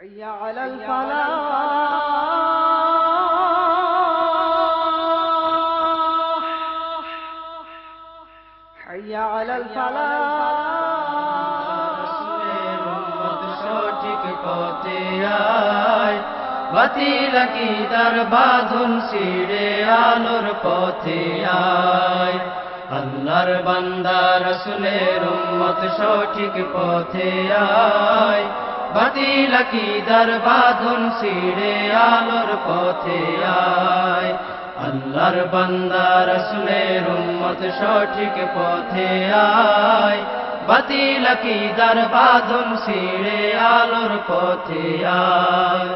حي على الفلاح حي على সঠিক পথে আয় বাতিল আকিদার বাঁধন ছিড়ে আলোর পথে আয় আল্লাহর বান্দা রসুলের উম্মত সঠিক পথে আয় বাতিল আকিদার বাঁধন ছিড়ে আলোর পথে আয়। আল্লাহর বান্দা রসুলের উম্মত সঠিক পথে আয়। বাতিল আকিদার বাঁধন ছিড়ে আলোর পথে আয়।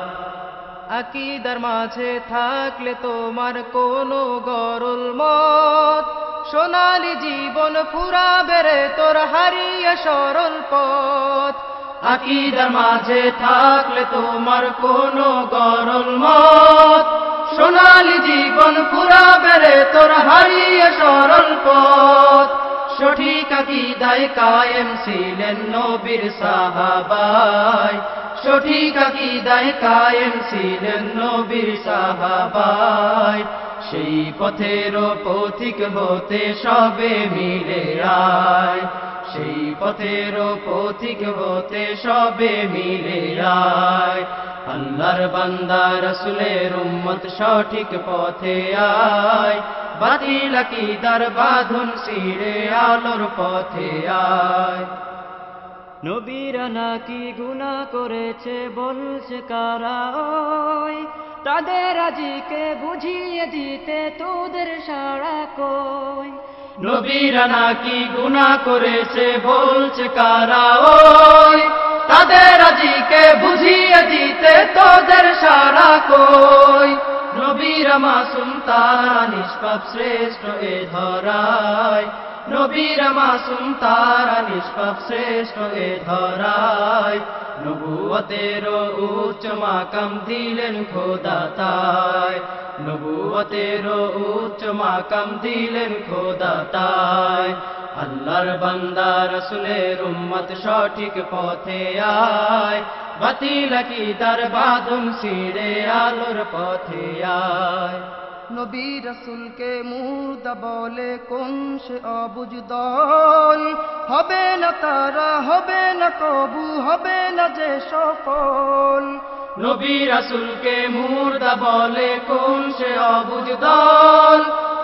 আকিদার মাঝে থাকলে তোমার কোনো গরল মত। সোনালি জীবন ফুরাবে রে, তোর হারিয়ে সরল পথ। আকিদার মাঝে থাকলে তোমার কোনো গরল মত। সোনালি জীবন পুরা বেড়ে তোর হারিয়ে সরল পথ। সঠিক আকিদায় কায়েম ছিলেন নবীর সাহাবাই। সঠিক আকিদায় কায়েম ছিলেন নবীর সাহাবাই। সেই পথের পথিক হতে সবে মিলে আয় সেই পথের পথিক হতে সবে মিলে আয়। আল্লাহর বান্দা রসুলের উম্মত সঠিক পথে আয়। বাতিল আকিদার বাঁধন সিরে আলোর পথে আয়। নবীরা নাকি গুনাহ করেছে বলছে কারা তাদের আজিকে বুঝিয়ে দিতে তোদের সারা কই? নবীরা নাকি গুণা করেছে, বলছে কারা ওই? তাদের আজিকে বুঝিয়ে দিতে তোদের সারা কই? নবীরা মাসুম, তারা নিষ্পাপ শ্রেষ্ঠ এ ধরায়। নবীরা মাসুম তারা নিষ্পাপ শ্রেষ্ঠ এ ধরায় নবুয়তের উচ্চ মাকাম দিলেন খোদা তাই। নবুয়তের উচ্চ মাকাম দিলেন খোদা তাই। আল্লাহর বান্দা রসুলের উম্মত সঠিক পথে আয়। বাতিল কি তার বাঁধন সিঁড়ে আলোর পথে আয়। নবী রসুলকে মুর্দা বলে কোন সে অবুজ দল? হবে না তারা, হবে না কবু, হবে না যে সফল নবী রাসুলকে মুর্দা বলে কোন সে অবুজ দল?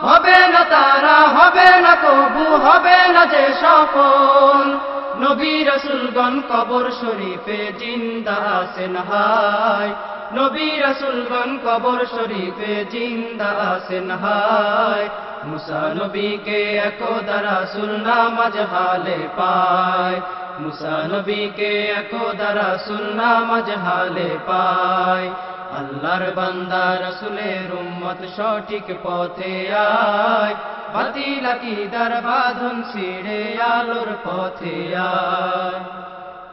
হবে না তারা, হবে না কবু, হবে না যে সফল নবী রাসুলগণ কবর শরীফে জিন্দা আছেন, হায়। নবী রাসুলগণ কবর শরীফে জিন্দা আছেন, হায়। মুসা নবীকে একদা রাসুল নামাজ হালে পায়। মুসা নবীকে একদা রাসুল নামাজ হালে পায়। আল্লাহর বান্দা রসুলের উম্মত সঠিক পথে আয়। বাতিল আকিদার বাঁধন ছিড়ে আলোর পথে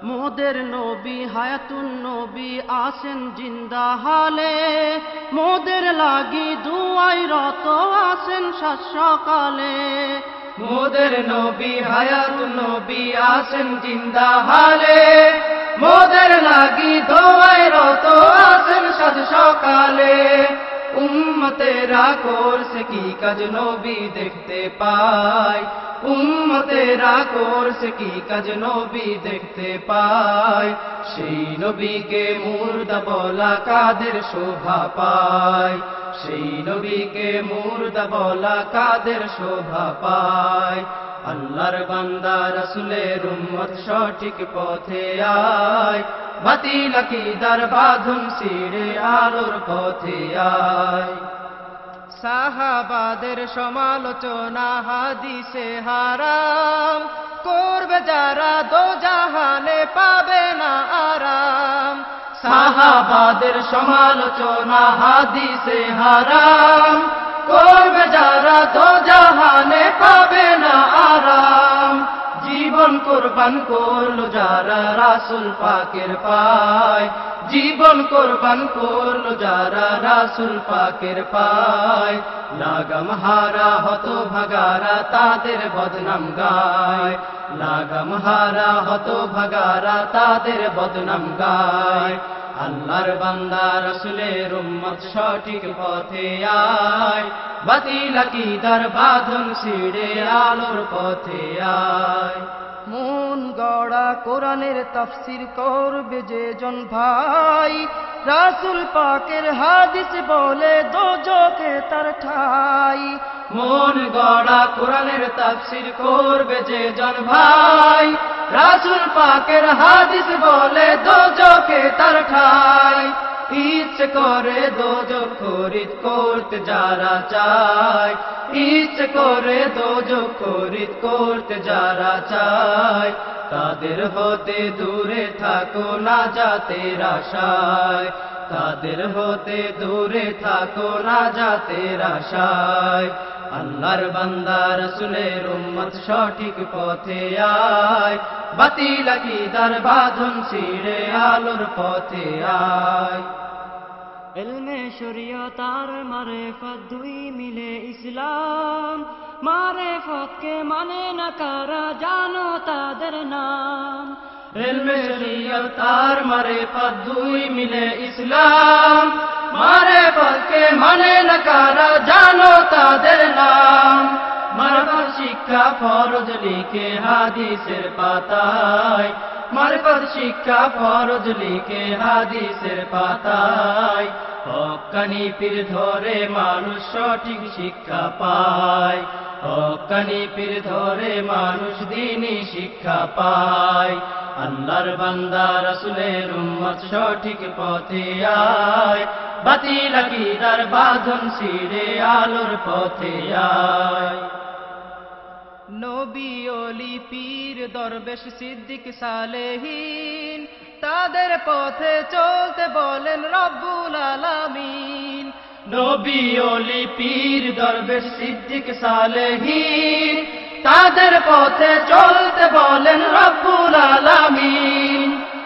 মোদের নবী, হায়াতুন নবী আসেন জিন্দা হালে। মোদের লাগি দুয়াই রত আসেন সকালে। মোদের নবী, হায়াতুন নবী আসেন জিন্দা হালে। মোদের লাগি ধোয়ায় রত আসেন সকালে। উম্মতেরা করছে কি কাজ নবী দেখতে পায়? উম্মতেরা করছে কি কাজ নবী দেখতে পায়? সেই নবীকে মুর্দা বলা কাদের শোভা পায়? সেই নবীকে মুর্দা বলা কাদের শোভা পায়? আল্লাহর বান্দা রসুলের উম্মত সঠিক পথে আয়। বাতিল আকিদার বাঁধন সিঁড়ে আলোর পথে আয়। সাহাবাদের সমালোচনা হাদিসে হারাম। করবে যারা দো জাহানে পাবে না আরাম। সাহাবাদের সমালোচনা হাদিসে হারাম। করবে যারা তো জাহানে পাবে না আরাম। জীবন কোরবান করল যারা রাসুল পাকের পায়। জীবন কোরবান করল যারা রাসুল পাকের পায়। লাগাম হারা হত ভাগারা তাদের বদনাম গায়। লাগাম হারা হত ভাগারা তাদের বদনাম গায়। আল্লাহর বান্দা রসুলের উম্মত সঠিক পথে আয়। বাতিল আকিদার বাঁধন ছিড়ে আলোর পথে আয়। মন গড়া কোরআনের তফসির করবে যে জন ভাই। রাসুল পাকের হাদিস বলে দোজকে তার ঠাই। মন গড়া কোরআনের তফসির করবে যে জন ভাই। রাসুল পাকের হাদিস বলে দোজকে তার ঠাই। ইচ্ছে করে দোজক খরিদ করতে যারা চায়। ইচ্ছে করে দোজক খরিদ করতে যারা চায়। তাদের হতে দূরে থাকো না যাতে আশায়। তাদের হতে দূরে থাকো না যাতে আশায়। আল্লাহর বান্দা রসুলের উম্মত সঠিক পথে আয়। বাতিল আকিদার বাঁধন ছিড়ে আলোর পথে আয়। এলমে শরীয়তার মারেফত দুই মিলে ইসলাম। মারেফতকে মানে না কারা, জানো তাদের নাম। এলমে শরীয়ত আর মারে পদ দুই মিলে ইসলাম। মারে পদকে মানে না কারা, জানো তাদের নাম। মারফত শিক্ষা ফরজ লিখে হাদিসের পাতায়। মারফত শিক্ষা ফরজ লিখে হাদিসের পাতায়। হকানি পীর ধরে মানুষ সঠিক শিক্ষা পায়। হকানি পীর ধরে মানুষ দিনই শিক্ষা পায়। আল্লাহর বান্দা রসুলের উম্মত সঠিক পথে আয়। বাতিল আকিদার বাঁধন ছিড়ে আলোর পথে আয়। নবী অলি পীর দরবেশ সিদ্দিক সালেহীন, তাদের পথে চলতে বলেন রব্বুল আলামিন। নবী অলি পীর দরবেশ সিদ্দিক সালেহীন, তাদের পথে চলতে বলেন রব্বুল আলামিন।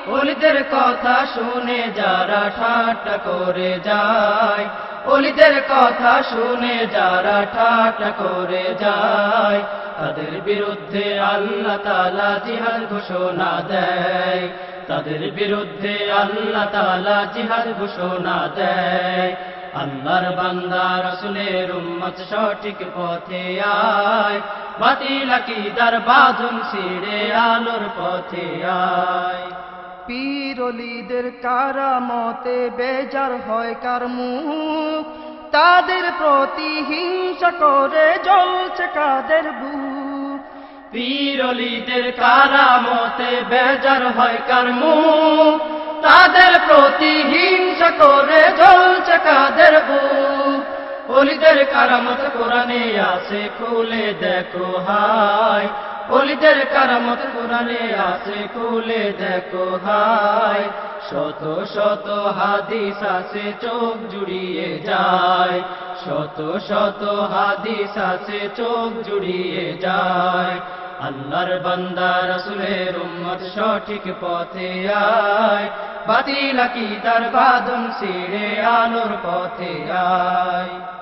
ওলিদের কথা শুনে যারা ঠাট্টা করে যায় ওলিদের কথা শুনে যারা ঠাট্টা করে যায়, তাদের বিরুদ্ধে আল্লাহ তালা জিহাদ ঘোষণা দেয়। তাদের বিরুদ্ধে আল্লাহ তালা জিহাদ ঘোষণা দেয়। আল্লাহর বান্দা রসুলের উম্মত সঠিক পথে আয়, বাতিল আকিদার বাঁধন ছিড়ে আলোর পথে আয়। পীর অলিদের কারামতে বেজার হয় কার মুখ? তাদের প্রতি হিংসা করে জ্বলছে কাদের বুক? পীর অলিদের কারামতে বেজার হয় কার মুখ? তাদের প্রতি হিংসা করে জ্বলছে কাদের বুক? অলিদের কারামত কোরআনে আছে, খুলে দেখো, হায়। অলিদের কারামত কোরআনে আছে, খুলে দেখো হায় শত শত হাদিস আছে, চোখ জুড়িয়ে যায়। শত শত হাদিস আছে, চোখ জুড়িয়ে যায়। আল্লাহর বান্দা রসুলের উম্মত সঠিক পথে আয়। বাতিল কি তার বাদন সিঁড়ে আলোর পথে আয়।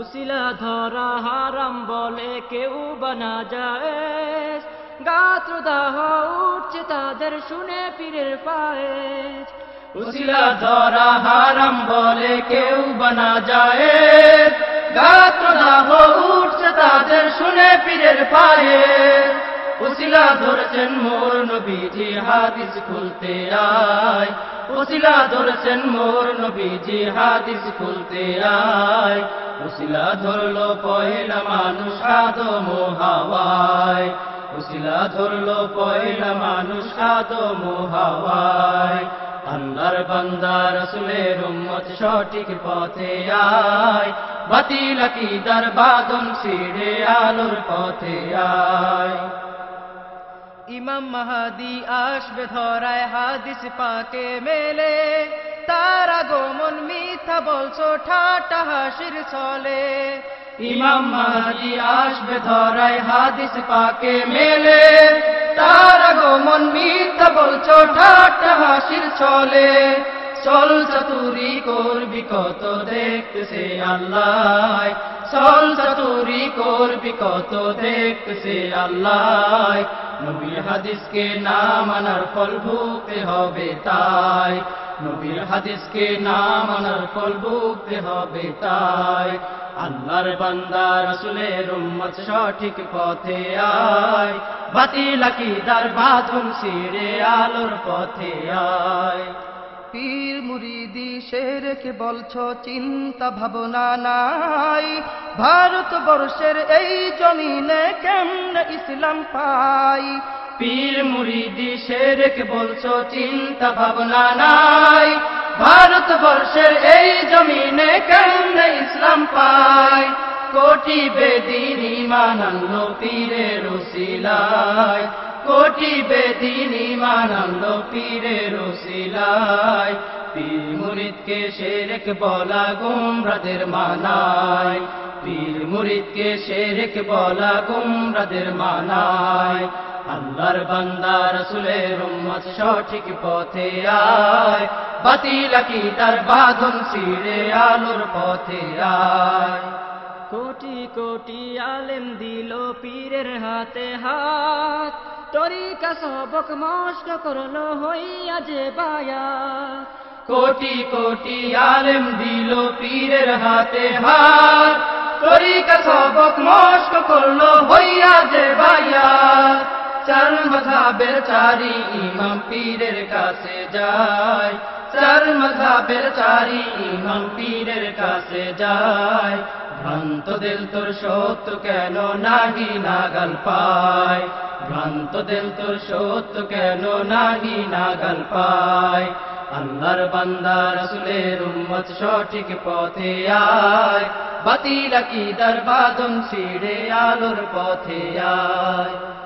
উসিলা ধরা হারাম বলে কেউ বানা যায়। গাত্র দাহ উঠছে তাদের শুনে পীরের পায়ে উসিলা ধরা হারাম বলে কেউ বানা যায়। গাত্র দাহ উঠছে তাদের শুনে পীরের পায়ে উসিলা ধরেছেন মোর নবীজি হাদিস খুলতে আয়। উসিলা ধরেছেন মোর নবীজি হাদিস খুলতে আয়। উসিলা ধরলো পয়লা মানুষ আদম ও হাওয়ায়। উসিলা ধরলো পয়লা মানুষ আদম ও হাওয়ায়। আল্লাহর বান্দা রসুলের উম্মত সঠিক পথে আয়। বাতিল আকিদার বাদন ছিড়ে আলোর পথে আয়। ইমাম মাহাদি আসবে ধরায় হাদিস পাকে মেলে। তারা গোমন মিথ্যা বলছো ঠাটা হাসির চলে ইমাম মাহাদি আসবে ধরায় হাদিস পাকে মেলে। তার আগমন মিথ্যা বলছো, ঠাট্টা হাসির চলে চল চাতুরি করবি কত দেখতেছে আল্লাহ। চল চতুরি করবি কত দেখতেছে আল্লাহ। নবীর হাদিসকে না মানার ফল ভুগতে হবে তাই। নবীর হাদিসকে না মানার ফল ভুগতে হবে তাই। আল্লাহর বান্দা রসুলের উম্মত সঠিক পথে আয়। বাতিল আকিদার বাঁধন সিরে আলোর পথে আয়। পীর মুরিদি সে বলছো, চিন্তা ভাবনা নাই। ভারতবর্ষের এই জমিনে কেমনে ইসলাম পাই? পীর মুরিদি শেরেক বলছো, চিন্তা ভাবনা নাই। ভারতবর্ষের এই জমিনে কেমনে ইসলাম পাই? কোটি বেদিন ইমান পীরের রসিলায় কোটি বেদিন ইমান আনলো পীরের রসিলায় পীর মুরিদকে শেরেক বলা গুমরাদের মানায়, পীর মুরিদকে শেরেক বলা গুমরাদের মানায়। আল্লাহর বান্দা রসুলের উম্মত সঠিক পথে আয়, বাতিল তার বাঁধন সিরে আলোর পথে আয়। কোটি কোটি আলেম দিল পীরের হাতে হাত তরিকা সবক মস্ত করল হইয়া যে বায়া। কোটি কোটি আলেম দিল পীরের হাতে হাত। তরিকা সবক মস্ক করল হইয়া যে ভাইয়া চার মজাবের চারি ইমাম পীরের কাছে যায়। চার মজাবের চারি ইমাম পীরের কাছে যায়। ভ্রান্ত দিল তোর সত্য কেন নাহি নাগাল পায়? ভ্রান্ত দিল তোর সত্য কেন নাহি নাগাল পায়? আল্লাহর বান্দা রসুলের উম্মত সঠিক পথে আয়। বাতিল আকিদার বাদন ছিড়ে আলোর পথে আয়।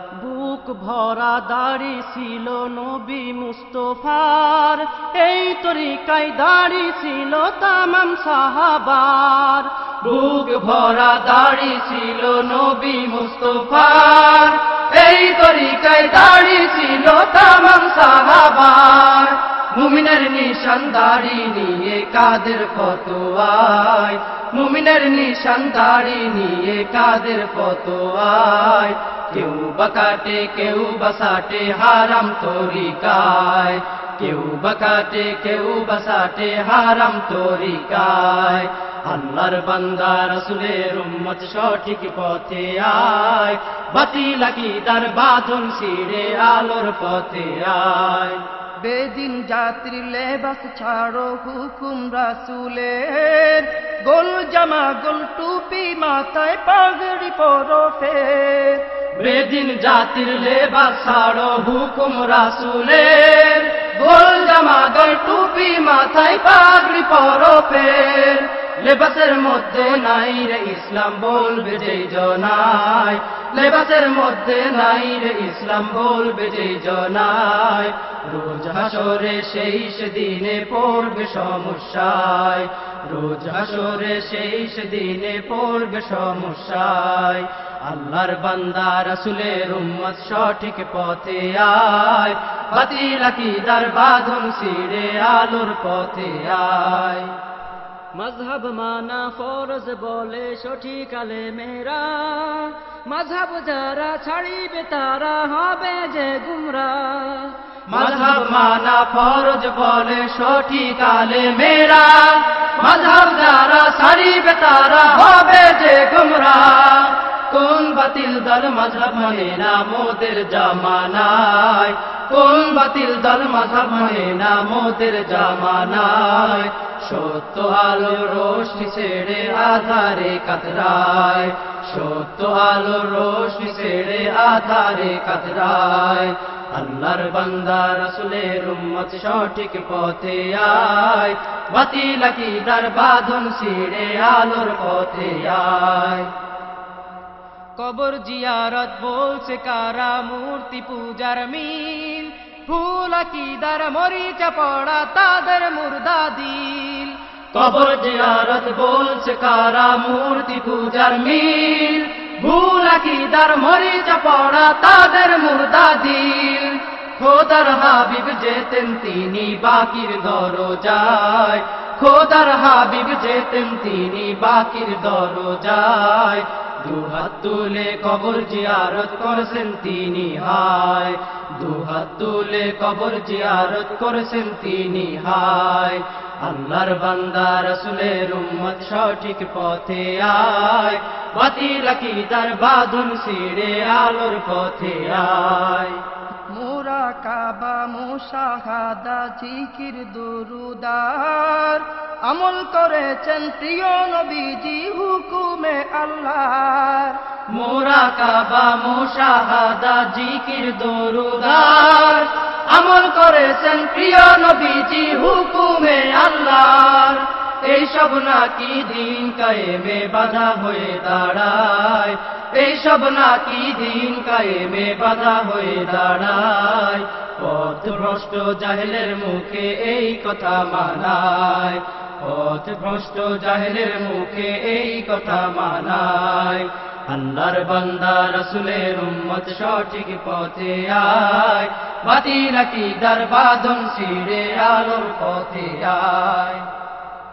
বুক ভরা দাড়ি ছিল নবী মুস্তফার। এই তরিকায় দাড়ি ছিল তামাম সাহাবার। বুক ভরা দাড়ি ছিল নবী মুস্তফার। এই তরিকায় দাড়ি ছিল তামাম সাহাবার। মুমিনের নিশান দাড়ি নিয়ে কাদের ফতোয়ায়? মুমিনের নিশান দাড়ি নিয়ে কাদের ফতোয়ায়? কেউ বাকাটে কেউ বাসাটে হারাম তরিকায়। কেউ বাকাটে কেউ বাসাটে হারাম তরিকায়। আল্লাহর বান্দা রসুলের উম্মত সঠিক পথে আয়। বাতি লাগি তার বাঁধন সিঁড়ে আলোর পথে আয়। বেদিন যাত্রী লেবাস ছাড়ো হুকুম রাসুলের। গোল জামা, গোল টুপি মাথায় পাগড়ি পরো ফের। বেদিন জাতির লেবা ছাড়ো হুকুম রাসুলের। গোল জামা গল টুপি মাথায় পাগড়ি পরো ফের। লেবাসের মধ্যে নাই রে ইসলাম বলবে যে জনায়। লেবাসের মধ্যে নাই রে ইসলাম বলবে যে জনায়। রোজ হাসরে সেই দিনে পড়বে সমস্যায়। রোজ হাসরে সেই দিনে পড়বে সমস্যায়। আল্লাহর বান্দা রাসুলের উম্মত সঠিক পথে আয়। বাতিল আকিদার বাঁধন সিঁড়ে আলোর পথে আয়। মজহব মানা ফরজ বলে সঠিক আলে মেরা মজহব যারা ছাড়িবে তারা হবে যে গুমরা। মজহব মানা ফরজ বলে সঠিক আলে মেরা মজহব যারা সারিবে তারা হবে যে গুমরা। কোন বাতিল দল মজহব মানে না মোদের জামানায়? কোন বাতিল দল মজহব মানে না মোদের জামানায়? সত্য আলো রোশনি ছেড়ে আধারে কাতরায়। সত্য আলো রোশনি ছেড়ে আধারে কাতরায়। আল্লাহর বান্দা রসুলের উম্মত সঠিক পথে আয়। বাতিল আকিদার বাঁধন ছিঁড়ে আলোর পথে আয়। কবর জিয়ারত বলছে কারা মূর্তি পূজার মিল? ফুল আকিদার মরিচা পড়া তাদের মুর্দা দিল। কবর জিয়ারত বলছে কারা মূর্তি পূজার মিল? ভুল আকিদার মরিচা পড়া তাদের মুর্দা দিল। খোদার হাবিব যেতেন তিনি বাকির দরজায়। খোদার হাবিব যেতেন তিনি বাকির দরজায়। দুহাত তুলে কবর জিয়ারত করেছেন তিনি, হায়। দুহাত তুলে কবর জিয়ারত করেছেন তিনি, হায়। আল্লাহর বান্দা রসুলের উম্মত সঠিক পথে আয়। বাতিল তার বাঁধন সিঁড়ে আলোর পথে আয়। মোরা কাবা মুশাহাদা, জিকির দুরুদার। আমল করেছেন প্রিয় নবীজি হুকুমে আল্লাহ মোরা কাবা মুশাহাদা জিকির দরুদার। আমল করেছেন প্রিয় নবীজি হুকুমে আল্লাহর। এইসব নাকি দিন কায়েমে বাধা হয়ে দাঁড়ায়। এইসব নাকি দিন কায়েমে বাধা হয়ে দাঁড়ায়। পথ ভ্রষ্ট জাহেলের মুখে এই কথা মানায়। পথ ভ্রষ্ট জাহেলের মুখে এই কথা মানায়। আল্লাহর বান্দা রসুলের উম্মত সঠিক পথে আয়। বাতিল দার বাদন সিঁড়ে আলোর পথে আয়।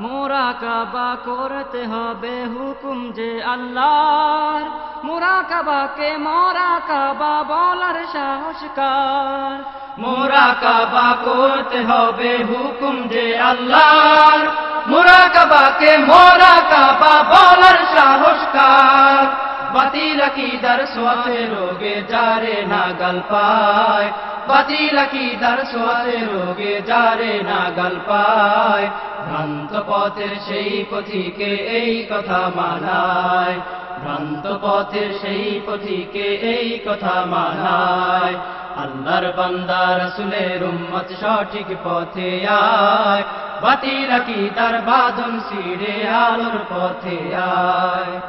মোরা কাবা করতে হবে হুকুম যে আল্লাহর। মোরা কাবাকে মোরা কাবা বলার সাহসকার। মোরা কাবা করতে হবে হুকুম যে আল্লাহর। মোরা কাবাকে মোরা কাবা বলার সাহসকার। বাতিল দার সোয়াতে রোগে যারে নাগাল পায়। বাতিল দার সোয়াতে রোগে যারে নাগাল পায়। ভ্রান্ত পথের সেই পথিকে এই কথা মানায়। ভ্রান্ত পথের সেই পথিকে এই কথা মানায়। আল্লাহর বান্দা রসুলের উম্মত সঠিক পথে আয়। বাতিল তার বাদন সিঁড়ে আলোর পথে আয়।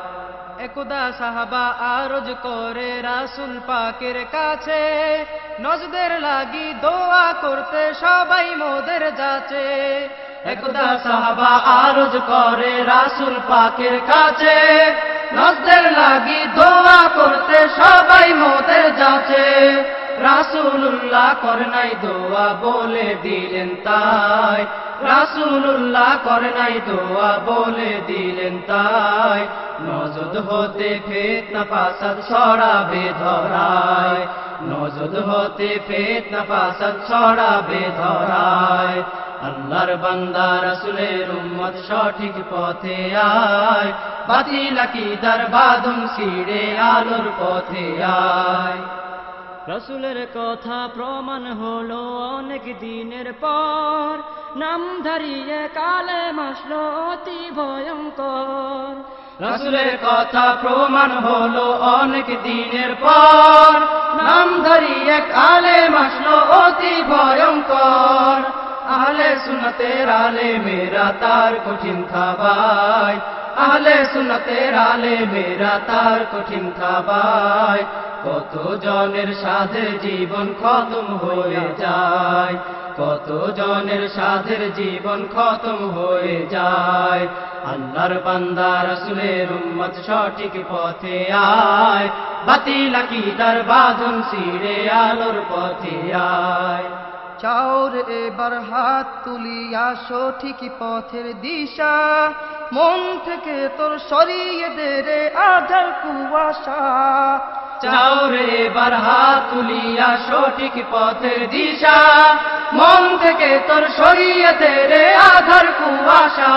একদা সাহাবা আরজ করে রাসুল পাকের কাছে। নজদের লাগি দোয়া করতে সবাই মোদের যাচ্ছে। একদা সাহাবা আরজ করে রাসুল পাকের কাছে। নজদের লাগি দোয়া করতে সবাই মোদের যাচ্ছে। রাসুল্লাহ করে নাই দোয়া বলে দিলেন তাই। রাসুল্লাহ করে নাই দোয়া বলে দিলেন তাই। নজদ হতে ফেতনা পাসাদ ছড়াবে ধরায়। নজদ হতে ফেতনা পাসাদ ছড়াবে ধরায়। আল্লাহর বান্দা রসুলের উম্মত সঠিক পথে আয়। বাতিল দার বাদন সিঁড়ে আলোর পথে আয়। রসুলের কথা প্রমাণ হলো অনেক দিনের পর। নাম ধরিয়ে কালে মাসলো অতি ভয়ঙ্কর। রসুলের কথা প্রমাণ হলো অনেক দিনের পর। নাম ধরিয়ে কালে মাসলো অতি ভয়ঙ্কর। আলে সুনতের আলে মেরা তার কঠিন খাবাই আহলে সুনতের আলে মেরা তার কঠিন খাবাই কত জনের সাধের জীবন খতম হয়ে যায়? কত জনের সাধের জীবন খতম হয়ে যায়? আল্লাহর বান্দা রসুলের উম্মত সঠিক পথে আয়। বাতিল তার বাঁধন সিঁড়ে আলোর পথে আয়। চাওর এবার হাত তুলিয়া সঠিক পথের দিশা মন থেকে তোর সরিয়ে দে রে আধার কুয়াশা। চাও রে এবার হাত তুলিয়া সঠিক পথের দিশা। মন থেকে তোর সরিয়ে দে রে আধার কুয়াশা।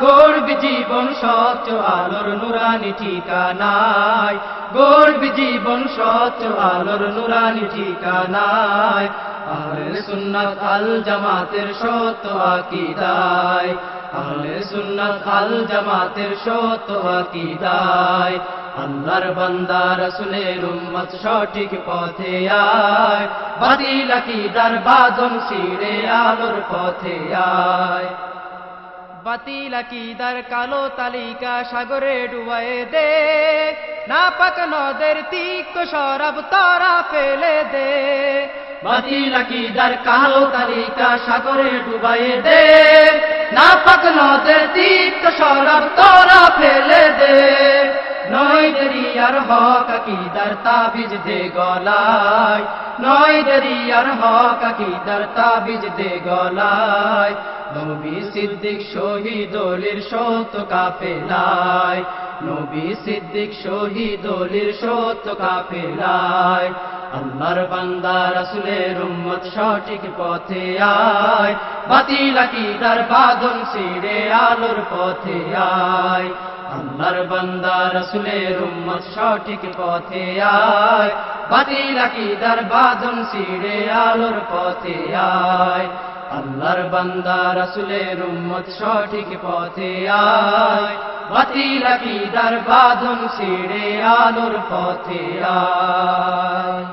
গর্ব জীবন সত্য আলোর নুরানি ঠিকানায়। গর্ব জীবন সত্য আলোর নুরানি ঠিকানায়। আহলে সুন্নাত আল জামাতের সত্য আকিদায়। আহলে সুন্নাত আল জামাতের সত্য আকিদায়। আল্লাহর বান্দা রসুলের উম্মত সঠিক পথে আয়। বাতিল আকিদার বাদন সিঁড়ে আলোর পথে আয়। বাতিল আকিদার কালো তালিকা সাগরে ডুবায়ে দে। না পাক নদের তিক্ত সরব তারা ফেলে দে। বাতিল আকিদার কালো তালিকা সাগরে ডুবায়ে দে। না পাক নদের তিক্ত সরব তোরা ফেলে দে। নয় দেরি আর হক আকিদার তাবিজ দে গলায়। নয় দেরি আর হক আকিদার তাবিজ দে গলায়। নবী সিদ্দিক শহীদ অলির সত কাফেলায়। নবী সিদ্দিক শহীদ অলির সত কাফেলায়। আল্লাহর বান্দা রাসুলের উম্মত সঠিক পথে আয়। বাতিল আকিদার বাঁধন ছিড়ে আলোর পথে আয়। আল্লাহর বান্দা রাসুলের উম্মত সঠিক পথে আয়। বাতিল আকিদার বাঁধন ছিড়ে আলোর পথে আয়। আল্লাহর বান্দা রাসুলের উম্মত সঠিক পথে আয়। বাতিল আকিদার আলোর পথে আয়।